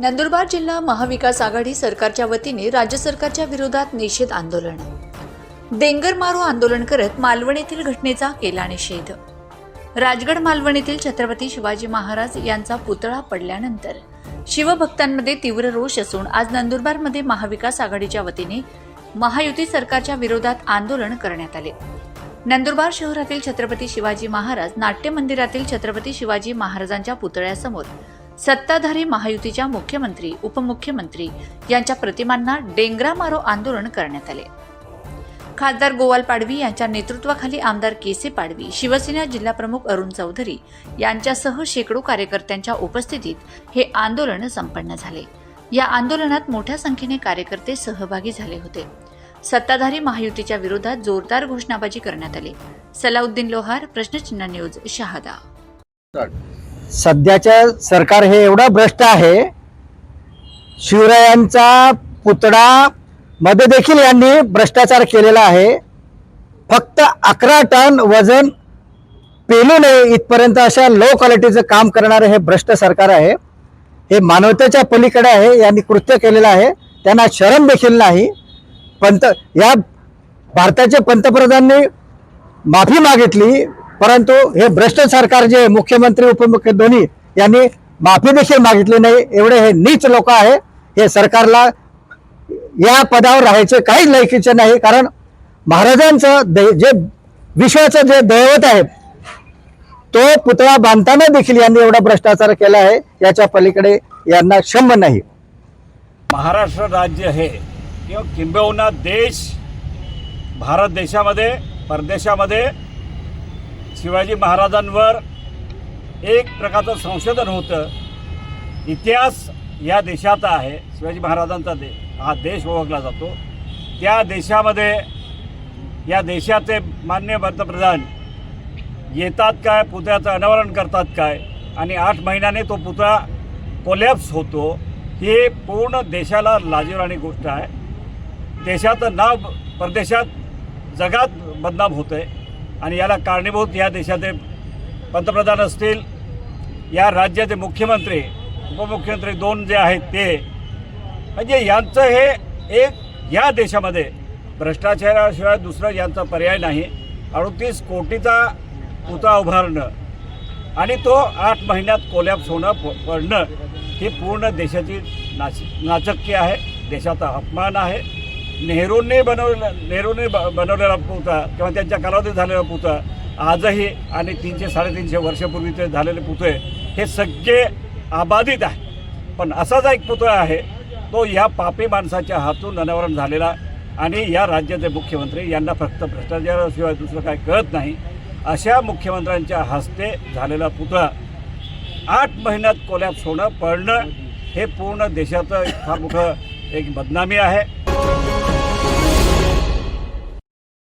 नंदुरबार जिल्हा महाविकास आघाडी सरकारच्या वतीने राज्य सरकारच्या विरोधात निषेध आंदोलन. डेंगर मारो आंदोलन करत मालवण येथील घटनेचा केला निषेध. राजगड मालवण येथील छत्रपती शिवाजी महाराज यांचा पुतळा पडल्यानंतर शिवभक्तांमध्ये तीव्र रोष असून आज नंदुरबारमध्ये महाविकास आघाडीच्या वतीने महायुती सरकारच्या विरोधात आंदोलन करण्यात आले. नंदुरबार शहरातील छत्रपती शिवाजी महाराज नाट्य मंदिरातील छत्रपती शिवाजी महाराजांच्या पुतळ्यासमोर सत्ताधारी महायुतीच्या मुख्यमंत्री उपमुख्यमंत्री यांच्या प्रतिमांना डेंगरा मारो आंदोलन करण्यात आले. खासदार गोवाल पाडवी यांच्या नेतृत्वाखाली आमदार केसे पाडवी शिवसेना जिल्हाप्रमुख अरुण चौधरी यांच्यासह शेकडो कार्यकर्त्यांच्या उपस्थितीत हे आंदोलन संपन्न झाले. या आंदोलनात मोठ्या संख्येने कार्यकर्ते सहभागी झाले होते. सत्ताधारी महायुतीच्या विरोधात जोरदार घोषणाबाजी करण्यात आली. सलाउद्दीन लोहार प्रश्नचिन्ह न्यूज शहादा. सध्याच्या सरकार हे एवढं भ्रष्ट आहे. शिवरायांचा पुतळा मध्ये देखील यांनी भ्रष्टाचार केलेला आहे. फक्त अकरा टन वजन पेलू नये इथपर्यंत अशा लो क्वालिटीचं काम करणारं हे भ्रष्ट सरकार आहे. हे मानवतेच्या पलीकडे आहे यांनी कृत्य केलेलं आहे. त्यांना शरम देखील नाही. पंत या भारताचे पंतप्रधानांनी माफी मागितली. परंतु हे भ्रष्ट सरकार जे मुख्यमंत्री उपमुख्य दोन्ही यांनी माफी देखील मागितली नाही. एवढे हे नीच लोक आहे. हे सरकारला या पदावर राहायचे काहीच लायकीचे नाही. कारण महाराजांचं जे विश्वाचं जे दैवत आहे तो पुतळा बांधताना देखील यांनी एवढा भ्रष्टाचार केला आहे. याच्या पलीकडे यांना क्षम नाही. महाराष्ट्र राज्य हे किंवा किंबहुना देश भारत देशामध्ये परदेशामध्ये शिवाजी महाराजांवर एक प्रकारचं संशोधन होतं. इतिहास या देशाचा आहे शिवाजी महाराजांचा दे हा देश ओळखला जातो. त्या देशामध्ये या देशाचे मान्य पंतप्रधान येतात काय पुतळ्याचं अनावरण करतात काय आणि आठ महिन्याने तो पुतळा कोलॅप्स होतो ही पूर्ण देशाला लाजीवाणी गोष्ट आहे. देशाचं नाव परदेशात जगात बदनाम होतं आहे आणि याला कारणीभूत या देशाचे पंतप्रधान असतील या राज्याचे मुख्यमंत्री उपमुख्यमंत्री दोन जे आहेत ते म्हणजे यांचं हे एक या देशामध्ये भ्रष्टाचाराशिवाय दुसरं यांचा पर्याय नाही. अडतीस कोटीचा पुतळा उभारणं आणि तो आठ महिन्यात कोलॅप्स होणं प- पडणं ही पूर्ण देशाची नाच नाचक्की आहे. देशाचा अपमान आहे. नेहरूंनी बनवलेला नेहरूने ब- बनवलेला पुतळा किंवा त्यांच्या कालावधीत झालेला पुतळा आजही आणि तीनशे साडेतीनशे वर्षापूर्वीचे झालेले पुतळे हे सगळे अबाधित आहे पण असाच एक पुतळा आहे तो या पापी माणसाच्या हातून अनावरण झालेला आणि या राज्याचे मुख्यमंत्री यांना फक्त भ्रष्टाचाराशिवाय दुसरं काय कळत नाही अशा मुख्यमंत्र्यांच्या हस्ते झालेला पुतळा आठ महिन्यात कोलॅप्स होणं पडणं हे पूर्ण देशाचं फार मोठं एक बदनामी आहे.